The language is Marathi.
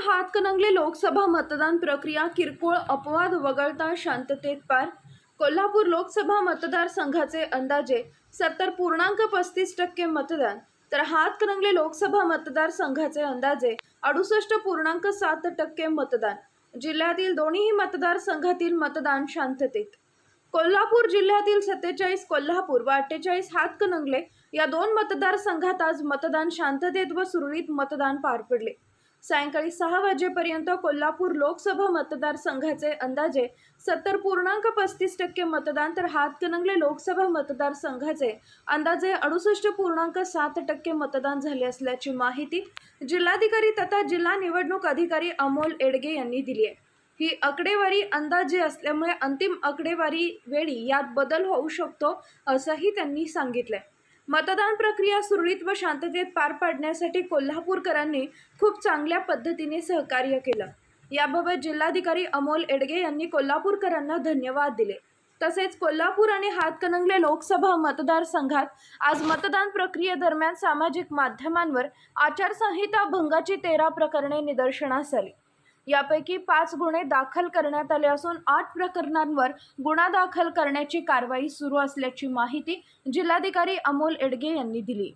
हातकणंगले लोकसभा मतदान प्रक्रिया किरकोळ अपवाद वगळता शांततेत पार. कोल्हापूर लोकसभा मतदारसंघाचे अंदाजे सत्तर पूर्णांक पस्तीस टक्के मतदान तर हातकणंगले लोकसभा मतदारसंघाचे अंदाजे अडुसष्ट पूर्णांक सात टक्के मतदान. जिल्ह्यातील दोन्ही मतदारसंघातील मतदान शांततेत. कोल्हापूर जिल्ह्यातील सत्तेचाळीस कोल्हापूर व अठ्ठेचाळीस हातकणंगले या दोन मतदारसंघात आज मतदान शांततेत व सुरळीत मतदान पार पडले. सायंकाळी सहा वाजेपर्यंत कोल्हापूर लोकसभा मतदारसंघाचे अंदाजे सत्तर पूर्णांक पस्तीस टक्के मतदान तर हातकणंगले लोकसभा मतदारसंघाचे अंदाजे अडुसष्ट पूर्णांक सात टक्के मतदान झाले असल्याची माहिती जिल्हाधिकारी तथा जिल्हा निवडणूक अधिकारी अमोल एडगे यांनी दिली आहे. ही आकडेवारी अंदाजे असल्यामुळे अंतिम आकडेवारी वेळी यात बदल होऊ शकतो असंही त्यांनी सांगितलंय. मतदान प्रक्रिया सुरळीत व शांततेत पार पाडण्यासाठी कोल्हापूरकरांनी खूप चांगल्या पद्धतीने सहकार्य केलं. याबाबत जिल्हाधिकारी अमोल एडगे यांनी कोल्हापूरकरांना धन्यवाद दिले. तसेच कोल्हापूर आणि हातकणंगले लोकसभा मतदारसंघात आज मतदान प्रक्रियेदरम्यान सामाजिक माध्यमांवर आचारसंहिता भंगाची तेरा प्रकरणे निदर्शनास आली. यापैकी पाच गुन्हे दाखल करण्यात आले असून आठ प्रकरणांवर गुन्हा दाखल करण्याची कारवाई सुरू असल्याची माहिती जिल्हाधिकारी अमोल एडगे यांनी दिली.